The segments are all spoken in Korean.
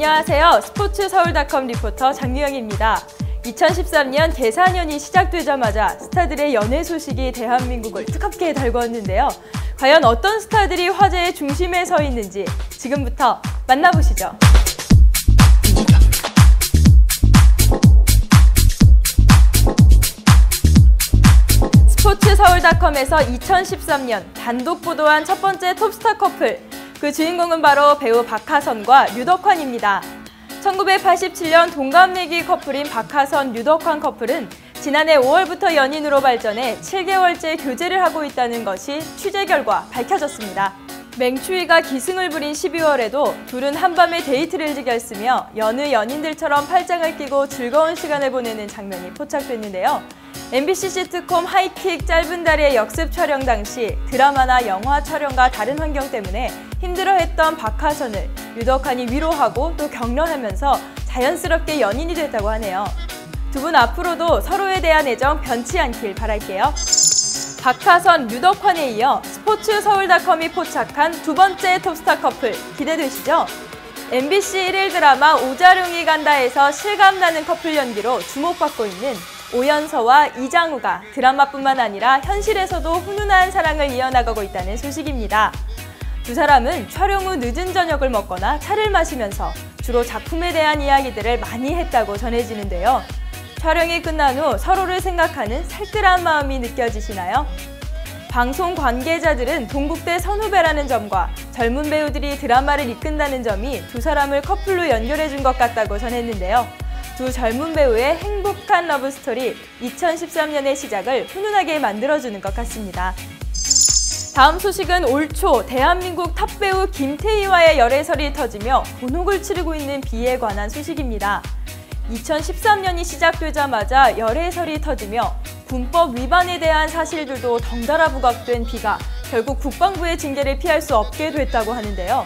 안녕하세요. 스포츠 서울닷컴 리포터 장유영입니다. 2013년 계산년이 시작되자마자 스타들의 연애 소식이 대한민국을 뜨겁게 달구었는데요. 과연 어떤 스타들이 화제의 중심에 서 있는지 지금부터 만나보시죠. 스포츠 서울닷컴에서 2013년 단독 보도한 첫 번째 톱스타 커플. 그 주인공은 바로 배우 박하선과 류덕환입니다. 1987년 동갑내기 커플인 박하선, 류덕환 커플은 지난해 5월부터 연인으로 발전해 7개월째 교제를 하고 있다는 것이 취재 결과 밝혀졌습니다. 맹추위가 기승을 부린 12월에도 둘은 한밤에 데이트를 즐겼으며 여느 연인들처럼 팔짱을 끼고 즐거운 시간을 보내는 장면이 포착됐는데요. MBC 시트콤 하이킥 짧은 다리의 역습 촬영 당시 드라마나 영화 촬영과 다른 환경 때문에 힘들어했던 박하선을 유덕한이 위로하고 또 격려하면서 자연스럽게 연인이 됐다고 하네요. 두 분 앞으로도 서로에 대한 애정 변치 않길 바랄게요. 박하선, 유덕환에 이어 스포츠 서울닷컴이 포착한 두 번째 톱스타 커플 기대되시죠? MBC 1일 드라마 오자룡이 간다에서 실감나는 커플 연기로 주목받고 있는 오연서와 이장우가 드라마뿐만 아니라 현실에서도 훈훈한 사랑을 이어나가고 있다는 소식입니다. 두 사람은 촬영 후 늦은 저녁을 먹거나 차를 마시면서 주로 작품에 대한 이야기들을 많이 했다고 전해지는데요. 촬영이 끝난 후 서로를 생각하는 살뜰한 마음이 느껴지시나요? 방송 관계자들은 동국대 선후배라는 점과 젊은 배우들이 드라마를 이끈다는 점이 두 사람을 커플로 연결해 준 것 같다고 전했는데요. 두 젊은 배우의 행복한 러브스토리 2013년의 시작을 훈훈하게 만들어주는 것 같습니다. 다음 소식은 올 초 대한민국 탑배우 김태희와의 열애설이 터지며 곤혹을 치르고 있는 비에 관한 소식입니다. 2013년이 시작되자마자 열애설이 터지며 군법 위반에 대한 사실들도 덩달아 부각된 비가 결국 국방부의 징계를 피할 수 없게 됐다고 하는데요.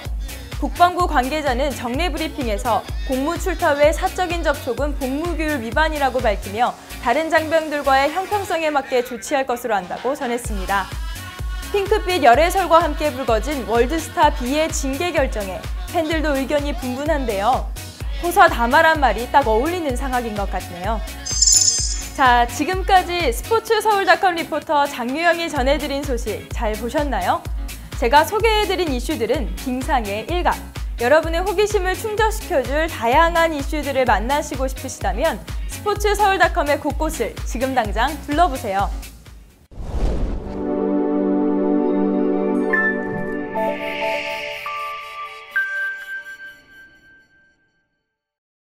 국방부 관계자는 정례 브리핑에서 공무 출타 외 사적인 접촉은 복무규율 위반이라고 밝히며 다른 장병들과의 형평성에 맞게 조치할 것으로 한다고 전했습니다. 핑크빛 열애설과 함께 불거진 월드스타 B의 징계 결정에 팬들도 의견이 분분한데요. 호사 다마란 말이 딱 어울리는 상황인 것 같네요. 자, 지금까지 스포츠 서울닷컴 리포터 장유영이 전해드린 소식 잘 보셨나요? 제가 소개해드린 이슈들은 빙상의 일각. 여러분의 호기심을 충족시켜줄 다양한 이슈들을 만나시고 싶으시다면 스포츠 서울닷컴의 곳곳을 지금 당장 둘러보세요.